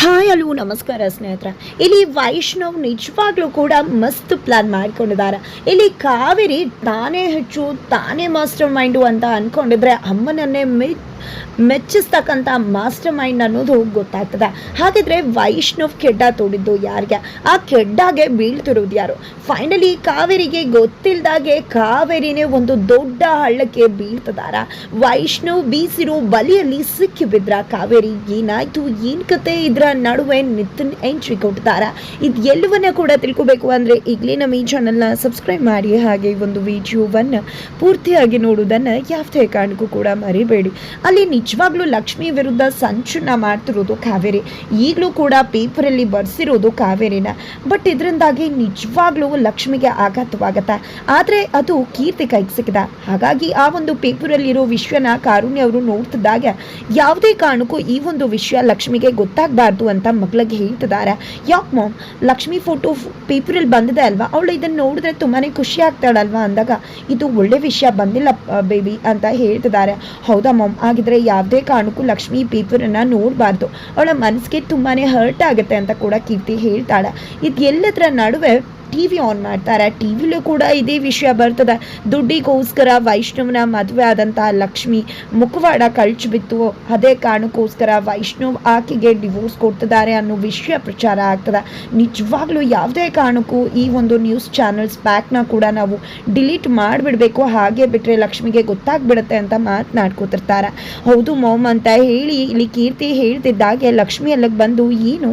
Hi hello ನಮಸ್ಕಾರ ಸ್ನೇಹಿತರ. ಇಲ್ಲಿ ವೈಷ್ಣವ್ ನಿಜವಾಗ್ಲೂ ಕೂಡ ಮಸ್ತ್ ಪ್ಲಾನ್ ಮಾಡ್ಕೊಂಡಿದ್ದಾರೆ. ಇಲ್ಲಿ ಕಾವೇರಿ ತಾನೇ ಹೆಚ್ಚು ತಾನೇ ಮಾಸ್ಟರ್ ಮೈಂಡು ಅಂತ ಅನ್ಕೊಂಡಿದ್ರೆ ಅಮ್ಮನನ್ನೇ ಮೆ ಮೆಚ್ಚಿಸ್ತಕ್ಕಂಥ ಮಾಸ್ಟರ್ ಮೈಂಡ್ ಅನ್ನೋದು ಗೊತ್ತಾಗ್ತದೆ. ಹಾಗಿದ್ರೆ ವೈಷ್ಣವ್ ಕೆಡ್ಡ ತೋಡಿದ್ದು ಯಾರಿಗೆ? ಆ ಕೆಡ್ಡಾಗೆ ಬೀಳ್ತಿರೋದು ಯಾರು? ಫೈನಲಿ ಕಾವೇರಿಗೆ ಗೊತ್ತಿಲ್ಲದಾಗೆ ಕಾವೇರಿನೇ ಒಂದು ದೊಡ್ಡ ಹಳ್ಳಕ್ಕೆ ಬೀಳ್ತದಾರ. ವೈಷ್ಣವ್ ಬೀಸಿರೋ ಬಲಿಯಲ್ಲಿ ಸಿಕ್ಕಿ ಬಿದ್ರ ಕಾವೇರಿ. ಏನಾಯ್ತು? ಏನ್ ಕತೆ? ಇದ್ರ ನಡುವೆ ನಿತಿನ್ ಎಂಟ್ರಿ ಕೊಟ್ಟಿದ್ದಾರೆ ಇದು ಎಲ್ಲವನ್ನ ಕೂಡ ತಿಳ್ಕೊಬೇಕು ಅಂದ್ರೆ ಈಗಲೇ ನಮ್ಮ ಈ ಚಾನಲ್ನ ಸಬ್ಸ್ಕ್ರೈಬ್ ಮಾಡಿ. ಹಾಗೆ ಒಂದು ವಿಡಿಯೋವನ್ನ ಪೂರ್ತಿಯಾಗಿ ನೋಡುವುದನ್ನ ಯಾವುದೇ ಕಾರಣಕ್ಕೂ ಕೂಡ ಮರಿಬೇಡಿ. ಅಲ್ಲಿ ನಿಜವಾಗ್ಲೂ ಲಕ್ಷ್ಮಿ ವಿರುದ್ಧ ಸಂಚುನ ಮಾಡ್ತಿರೋದು ಕಾವೇರಿ. ಈಗಲೂ ಕೂಡ ಪೇಪರಲ್ಲಿ ಬರ್ಸಿರೋದು ಕಾವೇರಿನ. ಬಟ್ ಇದರಿಂದಾಗಿ ನಿಜವಾಗ್ಲೂ ಲಕ್ಷ್ಮಿಗೆ ಆಘಾತವಾಗತ್ತೆ. ಆದರೆ ಅದು ಕೀರ್ತಿ ಕೈಗೆ ಸಿಕ್ಕಿದ ಹಾಗಾಗಿ ಆ ಒಂದು ಪೇಪರಲ್ಲಿರೋ ವಿಷಯನ ಕಾರುಣ್ಯ ಅವರು ನೋಡ್ತಿದ್ದಾಗ ಯಾವುದೇ ಕಾರಣಕ್ಕೂ ಈ ಒಂದು ವಿಷಯ ಲಕ್ಷ್ಮಿಗೆ ಗೊತ್ತಾಗಬಾರ್ದು ಅಂತ ಮಗಳಿಗೆ ಹೇಳ್ತಿದ್ದಾರೆ. ಯಾಕೆ ಮಾಮ್? ಲಕ್ಷ್ಮಿ ಫೋಟೋ ಪೇಪರಲ್ಲಿ ಬಂದಿದೆ ಅಲ್ವಾ? ಅವಳು ಇದನ್ನು ನೋಡಿದ್ರೆ ತುಂಬಾ ಖುಷಿ ಆಗ್ತಾಳಲ್ವಾ ಅಂದಾಗ, ಇದು ಒಳ್ಳೆ ವಿಷಯ ಬಂದಿಲ್ಲ ಬೇಬಿ ಅಂತ ಹೇಳ್ತಿದ್ದಾರೆ. ಹೌದಾ ಮಾಮ್? ಆಗಿದ್ರೆ ಯಾವುದೇ ಕಾರಣಕ್ಕೂ ಲಕ್ಷ್ಮಿ ಪೇಪರನ್ನು ನೋಡಬಾರ್ದು. ಅವಳ ಮನಸ್ಸಿಗೆ ತುಂಬಾ ಹರ್ಟ್ ಆಗುತ್ತೆ ಅಂತ ಕೂಡ ಕೀರ್ತಿ ಹೇಳ್ತಾಳೆ. ಇದು ಎಲ್ಲದರ ನಡುವೆ ಟಿ ವಿ ಆನ್ ಮಾಡ್ತಾರೆ. ಟಿ ವಿಲೂ ಕೂಡ ಇದೇ ವಿಷಯ ಬರ್ತದೆ. ದುಡ್ಡಿಗೋಸ್ಕರ ವೈಷ್ಣವನ ಮದುವೆ ಆದಂತಹ ಲಕ್ಷ್ಮಿ ಮುಖವಾಡ ಕಳ್ಚಿಬಿತ್ತು. ಅದೇ ಕಾರಣಕ್ಕೋಸ್ಕರ ವೈಷ್ಣವ್ ಆಕೆಗೆ ಡಿವೋರ್ಸ್ ಕೊಡ್ತಿದ್ದಾರೆ ಅನ್ನೋ ವಿಷಯ ಪ್ರಚಾರ ಆಗ್ತದೆ. ನಿಜವಾಗ್ಲೂ ಯಾವುದೇ ಕಾರಣಕ್ಕೂ ಈ ಒಂದು ನ್ಯೂಸ್ ಚಾನಲ್ಸ್ ಪ್ಯಾಕ್ನ ಕೂಡ ನಾವು ಡಿಲೀಟ್ ಮಾಡಿಬಿಡ್ಬೇಕು. ಹಾಗೆ ಬಿಟ್ಟರೆ ಲಕ್ಷ್ಮಿಗೆ ಗೊತ್ತಾಗ್ಬಿಡುತ್ತೆ ಅಂತ ಮಾತನಾಡ್ಕೋತಿರ್ತಾರೆ. ಹೌದು ಮೋಮ್ ಅಂತ ಹೇಳಿ ಇಲ್ಲಿ ಕೀರ್ತಿ ಹೇಳ್ತಿದ್ದಾಗೆ ಲಕ್ಷ್ಮಿ ಅಲ್ಲಿಗೆ ಬಂದು, ಏನು?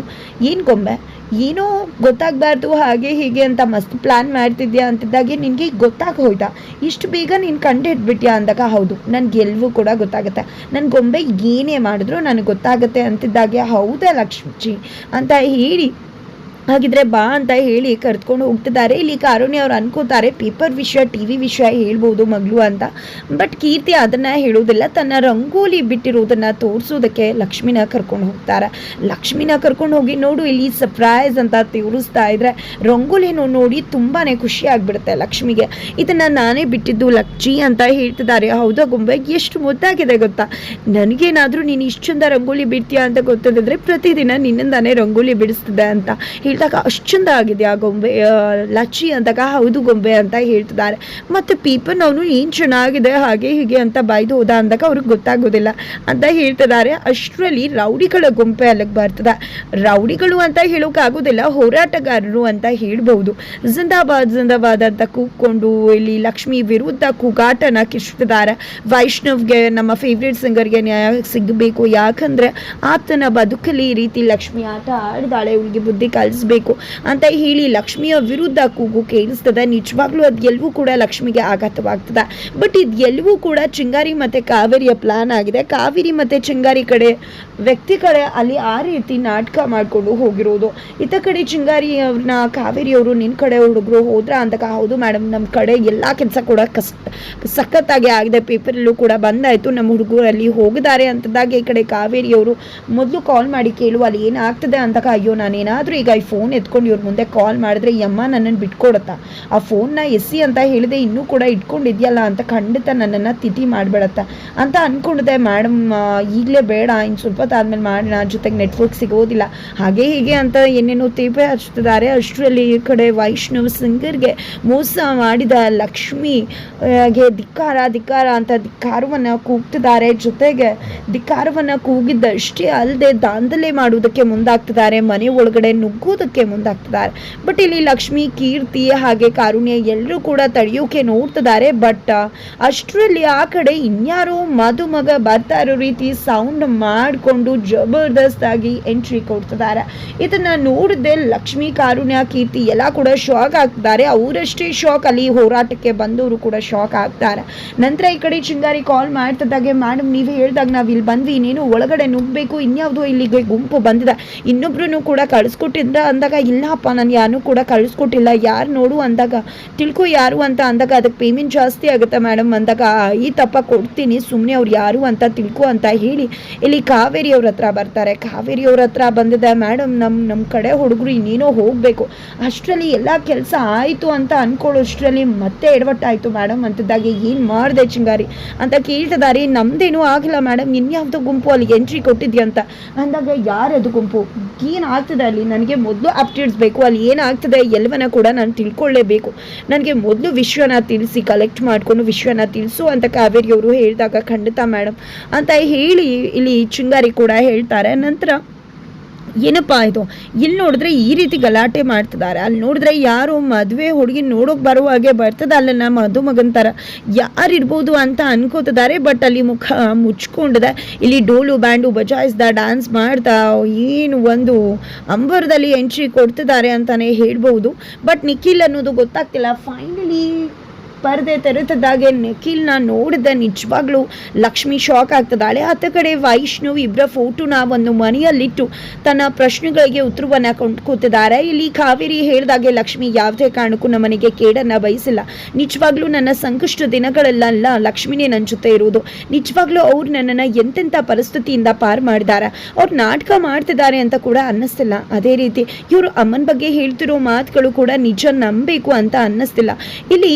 ಏನು ಗೊಂಬೆ? ಏನೋ ಗೊತ್ತಾಗಬಾರ್ದು, ಹಾಗೆ ಹೀಗೆ ಅಂತ ಮಸ್ತ್ ಪ್ಲ್ಯಾನ್ ಮಾಡ್ತಿದ್ಯಾ ಅಂತಿದ್ದಾಗೆ ನಿನಗೆ ಗೊತ್ತಾಗ ಹೋಯ್ತಾ. ಇಷ್ಟು ಬೇಗ ನೀನು ಕಂಡು ಹಿಡ್ಬಿಟ್ಯಾ ಅಂದಾಗ ಹೌದು, ನನಗೆ ಎಲ್ಲವೂ ಕೂಡ ಗೊತ್ತಾಗುತ್ತೆ. ನನ್ನ ಗೊಂಬೆ ಏನೇ ಮಾಡಿದ್ರು ನನಗೆ ಗೊತ್ತಾಗುತ್ತೆ ಅಂತಿದ್ದಾಗೆ, ಹೌದಾ ಲಕ್ಷ್ಮೀಜಿ? ಅಂತ ಹೇಳಿ ಹಾಗಿದ್ರೆ ಬಾ ಅಂತ ಹೇಳಿ ಕರೆದುಕೊಂಡು ಹೋಗ್ತಿದ್ದಾರೆ. ಇಲ್ಲಿ ಕಾರುಣ್ಯ ಅವ್ರು ಅನ್ಕೋತಾರೆ, ಪೇಪರ್ ವಿಷಯ, ಟಿ ವಿ ವಿಷಯ ಹೇಳ್ಬೋದು ಮಗಳು ಅಂತ. ಬಟ್ ಕೀರ್ತಿ ಅದನ್ನು ಹೇಳೋದಿಲ್ಲ. ತನ್ನ ರಂಗೋಲಿ ಬಿಟ್ಟಿರೋದನ್ನು ತೋರಿಸೋದಕ್ಕೆ ಲಕ್ಷ್ಮಿನ ಕರ್ಕೊಂಡು ಹೋಗ್ತಾರೆ. ಲಕ್ಷ್ಮಿನ ಕರ್ಕೊಂಡು ಹೋಗಿ ನೋಡು, ಇಲ್ಲಿ ಸರ್ಪ್ರೈಸ್ ಅಂತ ತೋರಿಸ್ತಾ ಇದ್ರೆ ರಂಗೋಲಿನೂ ನೋಡಿ ತುಂಬಾ ಖುಷಿ ಆಗಿಬಿಡುತ್ತೆ ಲಕ್ಷ್ಮಿಗೆ. ಇದನ್ನು ನಾನೇ ಬಿಟ್ಟಿದ್ದು ಲಕ್ಷಿ ಅಂತ ಹೇಳ್ತಿದ್ದಾರೆ. ಹೌದಾ ಗೊಂಬೆ? ಎಷ್ಟು ಮುದ್ದಾಗಿದೆ ಗೊತ್ತಾ? ನನಗೇನಾದರೂ ನೀನು ಇಷ್ಟು ಚಂದ ರಂಗೋಲಿ ಬಿಡ್ತೀಯಾ ಅಂತ ಗೊತ್ತಿದ್ರೆ ಪ್ರತಿದಿನ ನಿನ್ನಿಂದಾನೇ ರಂಗೋಲಿ ಬಿಡಿಸ್ತಿದೆ ಅಂತ ಹೇಳಿದಾಗ ಅಷ್ಟು ಚಂದ ಆಗಿದೆ ಆ ಗೊಂಬೆ ಲಚ್ಚಿ ಅಂದಾಗ ಹೌದು ಗೊಂಬೆ ಅಂತ ಹೇಳ್ತಿದ್ದಾರೆ. ಮತ್ತು ಪೀಪನ್ ಏನು ಚೆನ್ನಾಗಿದೆ, ಹಾಗೆ ಹೀಗೆ ಅಂತ ಬಾಯ್ದು ಹೋದ ಅಂದಾಗ ಅವ್ರಿಗೆ ಗೊತ್ತಾಗೋದಿಲ್ಲ ಅಂತ ಹೇಳ್ತಿದ್ದಾರೆ. ಅಷ್ಟರಲ್ಲಿ ರೌಡಿಗಳ ಗೊಂಬೆ ಅಲ್ಲಿಗೆ ಬರ್ತದೆ. ರೌಡಿಗಳು ಅಂತ ಹೇಳೋಕ್ಕಾಗೋದಿಲ್ಲ ಹೋರಾಟಗಾರರು ಅಂತ ಹೇಳ್ಬೋದು ಜಿಂದಾಬಾದ್ ಜಿಂದಾಬಾದ್ ಅಂತ ಕೂಗ್ಕೊಂಡು ಇಲ್ಲಿ ಲಕ್ಷ್ಮಿ ವಿರುದ್ಧ ಕೂಗಾಟನ ಕಿಶ್ತಿದ್ದಾರೆ ವೈಷ್ಣವ್ಗೆ ನಮ್ಮ ಫೇವ್ರೇಟ್ ಸಿಂಗರ್ಗೆ ನ್ಯಾಯ ಸಿಗಬೇಕು, ಯಾಕಂದ್ರೆ ಆತನ ಬದುಕಲ್ಲಿ ಈ ರೀತಿ ಲಕ್ಷ್ಮಿ ಆಟ ಆಡಿದಾಳೆ. ಇವಳಿಗೆ ಬುದ್ಧಿ ಕಲಿಸ್ಬೇಕು ಅಂತ ಹೇಳಿ ಲಕ್ಷ್ಮಿಯ ವಿರುದ್ಧ ಕೂಗು ಕೇಳಿಸ್ತದೆ. ನಿಜವಾಗ್ಲೂ ಅದು ಎಲ್ಲವೂ ಕೂಡ ಲಕ್ಷ್ಮಿಗೆ ಆಘಾತವಾಗ್ತದೆ. ಬಟ್ ಇದು ಎಲ್ಲವೂ ಕೂಡ ಚಿಂಗಾರಿ ಮತ್ತೆ ಕಾವೇರಿಯ ಪ್ಲಾನ್ ಆಗಿದೆ. ಕಾವೇರಿ ಮತ್ತೆ ಚಿಂಗಾರಿ ಕಡೆ, ವ್ಯಕ್ತಿ ಕಡೆ ಅಲ್ಲಿ ಆ ರೀತಿ ನಾಟಕ ಮಾಡಿಕೊಂಡು ಹೋಗಿರೋದು. ಇತ ಕಡೆ ಚಿಂಗಾರಿಯವ್ರನ್ನ ಕಾವೇರಿಯವರು ನಿನ್ನ ಕಡೆ ಹುಡುಗರು ಹೋದ್ರ ಅಂತ ಹೌದು ಮೇಡಮ್ ನಮ್ಮ ಕಡೆ ಎಲ್ಲ ಕೆಲಸ ಕೂಡ ಕಸ್, ಸಖತ್ತಾಗಿ ಆಗಿದೆ. ಪೇಪರಲ್ಲೂ ಕೂಡ ಬಂದಾಯಿತು. ನಮ್ಮ ಹುಡುಗರು ಅಲ್ಲಿ ಹೋಗಿದ್ದಾರೆ ಅಂತದಾಗ ಈ ಕಡೆ ಕಾವೇರಿಯವರು ಮೊದಲು ಕಾಲ್ ಮಾಡಿ ಕೇಳುವ ಅಲ್ಲಿ ಏನಾಗ್ತದೆ ಅಂದಾಗ ಅಯ್ಯೋ, ನಾನೇನಾದರೂ ಈಗ ಈ ಫೋನ್ ಎತ್ಕೊಂಡು ಇವ್ರ ಮುಂದೆ ಕಾಲ್ ಮಾಡಿದ್ರೆ ಈ ಅಮ್ಮ ನನ್ನನ್ನು ಬಿಟ್ಕೊಡತ್ತಾ? ಆ ಫೋನ್ನ ಎಸ್ಸಿ ಅಂತ ಹೇಳಿದೆ ಇನ್ನೂ ಕೂಡ ಇಟ್ಕೊಂಡಿದ್ಯಲ್ಲ ಅಂತ ಖಂಡಿತ ನನ್ನನ್ನು ತಿಥಿ ಮಾಡಿಬಿಡತ್ತ? ಅಂತ ಅಂದ್ಕೊಂಡಿದ್ದೆ ಮೇಡಮ್ ಈಗಲೇ ಬೇಡ ಇನ್ನು ಸ್ವಲ್ಪ ಆದಮೇಲೆ ಮಾಡೋಣ ಜೊತೆಗೆ ನೆಟ್ವರ್ಕ್ ಸಿಗೋದಿಲ್ಲ. ಹಾಗೆ ಹೀಗೆ ಅಂತ ಏನೇನೋ ತೇಪೆ ಹಚ್ತಿದ್ದಾರೆ ಅಷ್ಟರಲ್ಲಿ ಈ ಕಡೆ ವೈಷ್ಣವ್ ಸಿಂಗರ್ಗೆ ಮೋಸ ಮಾಡಿದ ಲಕ್ಷ್ಮಿ ಆ, ಗೆ ಧಿಕ್ಕಾರ ಧಿಕ್ಕಾರ ಅಂತ ಧಿಕ್ಕಾರವನ್ನು ಕೂಗ್ತಿದ್ದಾರೆ. ಜೊತೆಗೆ ಧಿಕ್ಕಾರವನ್ನು ಕೂಗಿದ್ದಷ್ಟೇ ಅಲ್ಲದೆ ದಾಂಧಲೆ ಮಾಡುವುದಕ್ಕೆ ಮುಂದಾಗ್ತಿದ್ದಾರೆ. ಮನೆ ಒಳಗಡೆ ನುಗ್ಗೋದಕ್ಕೆ ಮುಂದಾಗ್ತಿದ್ದಾರೆ. ಬಟ್ ಇಲ್ಲಿ ಲಕ್ಷ್ಮಿ, ಕೀರ್ತಿ ಹಾಗೆ ಕಾರುಣ್ಯ ಎಲ್ಲರೂ ಕೂಡ ತಡೆಯೋಕೆ ನೋಡ್ತಿದ್ದಾರೆ. ಬಟ್ ಅಷ್ಟರಲ್ಲಿ ಆ ಕಡೆ ಇನ್ಯಾರೋ ಮದುಮಗ ಬರ್ತಾ ಇರೋ ರೀತಿ ಸೌಂಡ್ ಮಾಡಿಕೊಂಡು ಜಬರ್ದಸ್ತ್ ಆಗಿ ಎಂಟ್ರಿ ಕೊಡ್ತಿದ್ದಾರೆ. ಇದನ್ನ ನೋಡಿದೆ ಲಕ್ಷ್ಮಿ, ಕಾರುಣ್ಯ, ಕೀರ್ತಿ ಎಲ್ಲ ಕೂಡ ಶಾಕ್ ಆಗ್ತಿದ್ದಾರೆ. ಅವರಷ್ಟೇ ಶಾಕ್ ಅಲ್ಲಿ ಹೋರಾಟಕ್ಕೆ ಬಂದವರು ಕೂಡ ಶಾಕ್ ಆಗ್ತಾರೆ. ನಂತರ ಈ ಕಡೆ ಚಿಂಗಾರಿ ಕಾಲ್ ಮಾಡ್ತಿದ್ದಾಗೆ ಮೇಡಮ್ ನೀವು ಹೇಳ್ದಾಗ ನಾವು ಇಲ್ಲಿ ಬಂದ್ವಿ. ಇನ್ನೇನು ಒಳಗಡೆ ನುಗ್ಗಬೇಕು. ಇನ್ಯಾವುದೋ ಇಲ್ಲಿಗೆ ಗುಂಪು ಬಂದಿದೆ. ಇನ್ನೊಬ್ರು ಕೂಡ ಕಳಿಸ್ಕೊಟ್ಟಿದ್ದ ಅಂದಾಗ, ಇಲ್ಲಪ್ಪ, ನಾನು ಯಾರನ್ನೂ ಕೂಡ ಕಳಿಸ್ಕೊಟ್ಟಿಲ್ಲ. ಯಾರು ನೋಡು ಅಂದಾಗ, ತಿಳ್ಕೊ ಯಾರು ಅಂತ ಅಂದಾಗ ಅದಕ್ಕೆ ಪೇಮೆಂಟ್ ಜಾಸ್ತಿ ಆಗುತ್ತೆ ಮೇಡಮ್ ಅಂದಾಗ ಈ ತಪ್ಪ ಕೊಡ್ತೀನಿ ಸುಮ್ಮನೆ ಅವ್ರು ಯಾರು ಅಂತ ತಿಳ್ಕೊ ಅಂತ ಹೇಳಿ. ಇಲ್ಲಿ ಕಾವೇರಿ ಅವ್ರ ಹತ್ರ ಬರ್ತಾರೆ. ಕಾವೇರಿ ಅವ್ರ ಹತ್ರ ಬಂದಿದೆ, ಮೇಡಮ್ ನಮ್ಮ ನಮ್ಮ ಕಡೆ ಹುಡುಗರು ಇನ್ನೇನೋ ಹೋಗಬೇಕು. ಅಷ್ಟರಲ್ಲಿ ಎಲ್ಲ ಕೆಲಸ ಆಯಿತು ಅಂತ ಅನ್ಕೊಳ್ಳೋಷ್ಟರಲ್ಲಿ ಮತ್ತೆ ಎಡವಟ್ಟಾಯಿತು ಮೇಡಮ್ ಅಂತಿದ್ದಾಗ. ಏನು ಮಾಡಿದೆ ಚಿಂಗಾರಿ? ಅಂತ ಕೇಳ್ತಿದ್ದಾರೆ. ನಮ್ದೇನೂ ಆಗಿಲ್ಲ ಮೇಡಮ್. ಇನ್ಯಾವುದೋ ಗುಂಪು ಅಲ್ಲಿ ಎಂಟ್ರಿ ಕೊಟ್ಟಿದ್ಯಾ ಅಂತ ಅಂದಾಗ, ಯಾರದು ಗುಂಪು? ಏನಾಗ್ತದೆ ಅಲ್ಲಿ? ನನಗೆ ಮೊದಲು ಅಪ್ಡೇಟ್ಸ್ ಬೇಕು, ಅಲ್ಲಿ ಏನಾಗ್ತದೆ ಎಲ್ಲವನ್ನ ಕೂಡ ನಾನು ತಿಳ್ಕೊಳ್ಳೇಬೇಕು ನನಗೆ ಮೊದಲು ವಿಶ್ವನ ತಿಳಿಸಿ ಕಲೆಕ್ಟ್ ಮಾಡಿಕೊಂಡು ವಿಶ್ವನ ತಿಳಿಸು ಅಂತ ಕಾವೇರಿಯವರು ಹೇಳಿದಾಗ ಖಂಡಿತ ಮೇಡಮ್ ಅಂತ ಹೇಳಿ ಇಲ್ಲಿ ಚಿಂಗಾರಿ ಕೂಡ ಹೇಳ್ತಾರೆ. ನಂತರ ಏನಪ್ಪ ಇದು? ಇಲ್ಲಿ ನೋಡಿದ್ರೆ ಈ ರೀತಿ ಗಲಾಟೆ ಮಾಡ್ತಿದ್ದಾರೆ. ಅಲ್ಲಿ ನೋಡಿದ್ರೆ ಯಾರು ಮದುವೆ ಹುಡುಗಿ ನೋಡೋಕೆ ಬರುವ ಹಾಗೆ ಬರ್ತದೆ. ಅಲ್ಲ ಮಧುಮಗನ್ ಥರ ಯಾರಿರ್ಬೋದು ಅಂತ ಅನ್ಕೋತಿದ್ದಾರೆ. ಬಟ್ ಅಲ್ಲಿ ಮುಖ ಮುಚ್ಕೊಂಡಿದೆ. ಇಲ್ಲಿ ಡೋಲು, ಬ್ಯಾಂಡು, ಬಜಾಯಿಸ್ದ ಡ್ಯಾನ್ಸ್ ಮಾಡ್ತಾ ಏನು ಒಂದು ಅಂಬರದಲ್ಲಿ ಎಂಟ್ರಿ ಕೊಡ್ತಿದ್ದಾರೆ ಅಂತಾನೆ ಹೇಳ್ಬೋದು ಬಟ್ ನಿಖಿಲ್ ಅನ್ನೋದು ಗೊತ್ತಾಗ್ತಿಲ್ಲ. ಫೈನಲಿ ಪರದೆ ತೆರೆತದಾಗೆ ನಿಖಿಲ್ನ ನೋಡಿದ ನಿಜವಾಗ್ಲೂ ಲಕ್ಷ್ಮಿ ಶಾಕ್ ಆಗ್ತದಾಳೆ. ಆತ ಕಡೆ ವೈಷ್ಣವ್ ಇಬ್ಬರ ಫೋಟೋನ ಒಂದು ಮನೆಯಲ್ಲಿಟ್ಟು ತನ್ನ ಪ್ರಶ್ನೆಗಳಿಗೆ ಉತ್ತರವನ್ನ ಕೊಂಡ್ಕೋತಿದ್ದಾರೆ ಇಲ್ಲಿ ಕಾವೇರಿ ಹೇಳಿದಾಗೆ ಲಕ್ಷ್ಮಿ ಯಾವುದೇ ಕಾರಣಕ್ಕೂ ನಮ್ಮನೆಗೆ ಕೇಡನ್ನ ಬಯಸಿಲ್ಲ. ನಿಜವಾಗ್ಲೂ ನನ್ನ ಸಂಕಷ್ಟ ದಿನಗಳೆಲ್ಲ ಲಕ್ಷ್ಮಿನೇ ನನ್ನ ಜೊತೆ ಇರುವುದು. ನಿಜವಾಗ್ಲೂ ಅವ್ರು ನನ್ನನ್ನ ಎಂತೆಂಥ ಪರಿಸ್ಥಿತಿಯಿಂದ ಪಾರು ಮಾಡಿದ್ದಾರೆ ಅವ್ರು ನಾಟಕ ಮಾಡ್ತಿದ್ದಾರೆ ಅಂತ ಕೂಡ ಅನ್ನಿಸ್ತಿಲ್ಲ. ಅದೇ ರೀತಿ ಇವರು ಅಮ್ಮನ ಬಗ್ಗೆ ಹೇಳ್ತಿರೋ ಮಾತುಗಳು ಕೂಡ ನಿಜ ನಂಬಬೇಕು ಅಂತ ಅನ್ನಿಸ್ತಿಲ್ಲ. ಇಲ್ಲಿ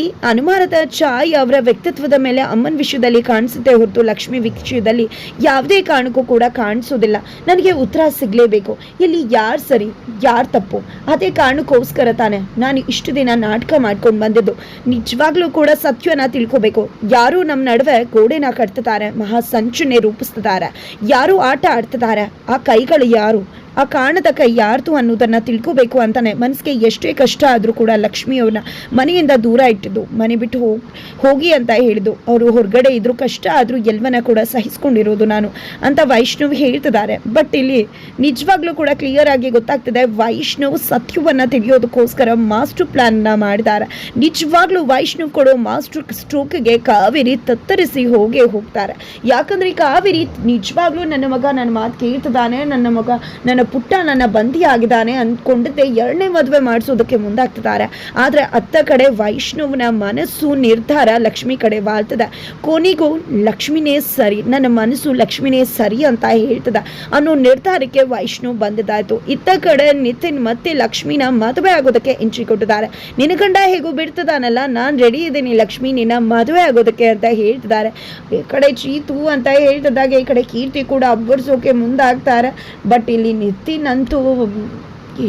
ಅನುಮಾನದ ಛಾಯ್ ಅವರ ವ್ಯಕ್ತಿತ್ವದ ಮೇಲೆ ಅಮ್ಮನ ವಿಷಯದಲ್ಲಿ ಕಾಣಿಸುತ್ತೆ ಹೊರತು ಲಕ್ಷ್ಮಿ ವಿಷಯದಲ್ಲಿ ಯಾವುದೇ ಕಾರಣಕ್ಕೂ ಕೂಡ ಕಾಣಿಸೋದಿಲ್ಲ. ನನಗೆ ಉತ್ತರ ಸಿಗಲೇಬೇಕು. ಇಲ್ಲಿ ಯಾರು ಸರಿ, ಯಾರು ತಪ್ಪು? ಅದೇ ಕಾರಣಕ್ಕೋಸ್ಕರ ತಾನೆ ನಾನು ಇಷ್ಟು ದಿನ ನಾಟಕ ಮಾಡ್ಕೊಂಡು ಬಂದಿದ್ದು. ನಿಜವಾಗ್ಲೂ ಕೂಡ ಸತ್ಯನ ತಿಳ್ಕೋಬೇಕು. ಯಾರು ನಮ್ಮ ನಡುವೆ ಗೋಡೆನ ಕಟ್ತಿದ್ದಾರೆ ಮಹಾ ಸಂಚನೆ ರೂಪಿಸ್ತಿದ್ದಾರೆ. ಯಾರು ಆಟ ಆಡ್ತಿದ್ದಾರೆ, ಆ ಕೈಗಳು ಯಾರು? ಆ ಕಾಣದ ಕೈ ಯಾರ್ದು ಅನ್ನೋದನ್ನ ತಿಳ್ಕೋಬೇಕು ಅಂತಾನೆ. ಮನಸ್ಸಿಗೆ ಎಷ್ಟೇ ಕಷ್ಟ ಆದರೂ ಕೂಡ ಲಕ್ಷ್ಮಿಯವ್ರನ್ನ ಮನೆಯಿಂದ ದೂರ ಇಟ್ಟಿದ್ದು, ಮನೆ ಬಿಟ್ಟು ಹೋಗಿ ಹೋಗಿ ಅಂತ ಹೇಳಿದ್ದು. ಅವರು ಹೊರಗಡೆ ಇದ್ರು ಕಷ್ಟ ಆದರೂ ಎಲ್ವನ ಕೂಡ ಸಹಿಸ್ಕೊಂಡಿರೋದು ನಾನು ಅಂತ ವೈಷ್ಣವ್ ಹೇಳ್ತಿದ್ದಾರೆ. ಬಟ್ ಇಲ್ಲಿ ನಿಜವಾಗ್ಲೂ ಕೂಡ ಕ್ಲಿಯರ್ ಆಗಿ ಗೊತ್ತಾಗ್ತಿದೆ, ವೈಷ್ಣವ್ ಸತ್ಯವನ್ನ ತಿಳಿಯೋದಕ್ಕೋಸ್ಕರ ಮಾಸ್ಟರ್ ಪ್ಲಾನ್ನ ಮಾಡಿದ್ದಾರೆ. ನಿಜವಾಗ್ಲೂ ವೈಷ್ಣವ್ ಕೊಡೋ ಮಾಸ್ಟರ್ ಸ್ಟ್ರೋಕ್ಗೆ ಕಾವೇರಿ ತತ್ತರಿಸಿ ಹೋಗೇ ಹೋಗ್ತಾರೆ. ಯಾಕಂದ್ರೆ ಕಾವೇರಿ ನಿಜವಾಗ್ಲೂ ನನ್ನ ಮಗ ನನ್ನ ಮಾತು ಕೇಳ್ತಿದ್ದಾನೆ, ನನ್ನ ಮಗ ನನ್ನ ಪುಟ್ಟ ನನ್ನ ಬಂದಿ ಆಗಿದ್ದಾನೆ ಅಂದ್ಕೊಂಡಿದ್ದೆ ಎರಡನೇ ಮದುವೆ ಮಾಡಿಸೋದಕ್ಕೆ ಮುಂದಾಗ್ತಿದ್ದಾರೆ. ಆದರೆ ಅತ್ತ ಕಡೆ ವೈಷ್ಣವನ ಮನಸ್ಸು ನಿರ್ಧಾರ ಲಕ್ಷ್ಮಿ ಕಡೆ ವಾಲ್ತದೆ. ಕೊನೆಗೂ ಲಕ್ಷ್ಮಿನೇ ಸರಿ, ನನ್ನ ಮನಸ್ಸು ಲಕ್ಷ್ಮಿನೇ ಸರಿ ಅಂತ ಹೇಳ್ತದ ಅನ್ನೋ ನಿರ್ಧಾರಕ್ಕೆ ವೈಷ್ಣು ಬಂದಿದ್ದಾಯ್ತು. ಇತ್ತ ಕಡೆ ನಿತಿನ್ ಮತ್ತೆ ಲಕ್ಷ್ಮಿನ ಮದುವೆ ಆಗೋದಕ್ಕೆ ಎಂಟ್ರಿ ಕೊಟ್ಟಿದ್ದಾರೆ. ನಿನ್ನ ಗಂಡ ಹೇಗೂ ಬಿಡ್ತದಾನಲ್ಲ ನಾನು ರೆಡಿ ಇದ್ದೀನಿ ಲಕ್ಷ್ಮಿ, ನಿನ್ನ ಮದುವೆ ಆಗೋದಕ್ಕೆ ಅಂತ ಹೇಳ್ತಿದ್ದಾರೆ. ಈ ಕಡೆ ಚೀತು ಅಂತ ಹೇಳ್ತಿದ್ದಾಗ, ಈ ಕಡೆ ಕೀರ್ತಿ ಕೂಡ ಅಬ್ಬರ್ಸೋಕೆ ಮುಂದಾಗ್ತಾರೆ. ಬಟ್ ಇಲ್ಲಿ ನಿತಿನ್ ಅಂತೂ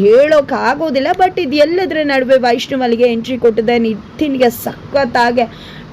ಹೇಳೋಕೆ ಆಗೋದಿಲ್ಲ ಬಟ್ ಇದು ಎಲ್ಲದರ ನಡುವೆ ವೈಷ್ಣವಲ್ಲಿಗೆ ಎಂಟ್ರಿ ಕೊಟ್ಟಿದೆ ನಿತಿನ್ಗೆ ಸಖತ್ತಾಗೆ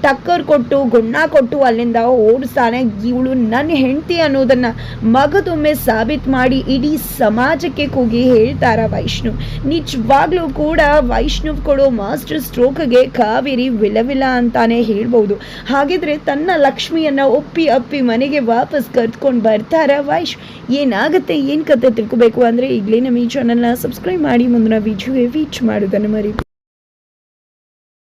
ಟಕ್ಕರ್ ಕೊಟ್ಟು ಗುಣ್ಣ ಕೊಟ್ಟು ಅಲ್ಲಿಂದ ಓಡಿಸ್ತಾನೆ ಇವಳು ನನ್ನ ಹೆಂಡತಿ ಅನ್ನೋದನ್ನ ಮಗದೊಮ್ಮೆ ಸಾಬೀತು ಮಾಡಿ ಇಡೀ ಸಮಾಜಕ್ಕೆ ಕೂಗಿ ಹೇಳ್ತಾರ ವೈಷ್ಣು. ನಿಜವಾಗ್ಲೂ ಕೂಡ ವೈಷ್ಣವ್ ಕೊಡೋ ಮಾಸ್ಟರ್ ಸ್ಟ್ರೋಕ್ಗೆ ಕಾವೇರಿ ವಿಲವಿಲ ಅಂತಾನೆ ಹೇಳ್ಬೋದು. ಹಾಗಿದ್ರೆ ತನ್ನ ಲಕ್ಷ್ಮಿಯನ್ನ ಒಪ್ಪಿ ಅಪ್ಪಿ ಮನೆಗೆ ವಾಪಸ್ ಕರ್ತ್ಕೊಂಡು ಬರ್ತಾರ ವೈಶ್ ಏನಾಗುತ್ತೆ, ಏನು ಕತೆ ತಿಳ್ಕೊಬೇಕು ಅಂದರೆ ಈಗಲೇ ನಮ್ಮ ಈ ಚಾನಲ್ನ ಸಬ್ಸ್ಕ್ರೈಬ್ ಮಾಡಿ, ಮುಂದಿನ ವಿಡಿಯೋಗೆ ವೀಚ್ ಮಾಡೋದನ್ನು ಮರಿ